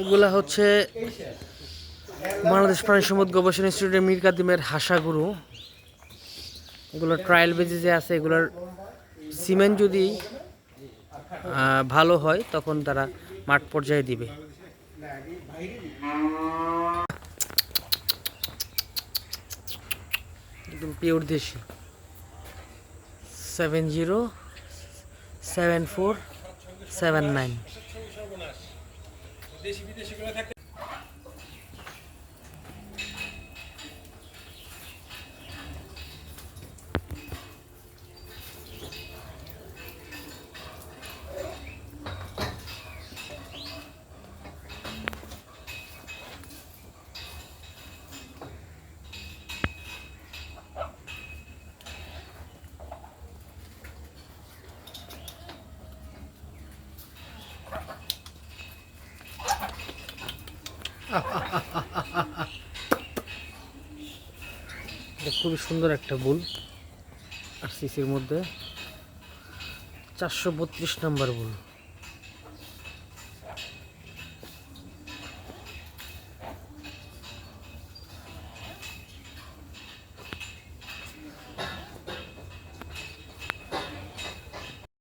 এগুলা হচ্ছে বাংলাদেশ প্রাণী সম্পদ গবেষণা ইনস্টিটিউটের মীর কাদিমের হাসাগুরু। এগুলো ট্রায়াল বেজিসে আছে এগুলোর সিমেন্ট যদি ভালো হয় তখন তারা মাঠ পর্যায়ে দিবে। একদম পিওর দেশি। Seven zero seven four seven nine খুবই সুন্দর একটা বুল আর সিসির মধ্যে চারশো বত্রিশ নাম্বার বুল।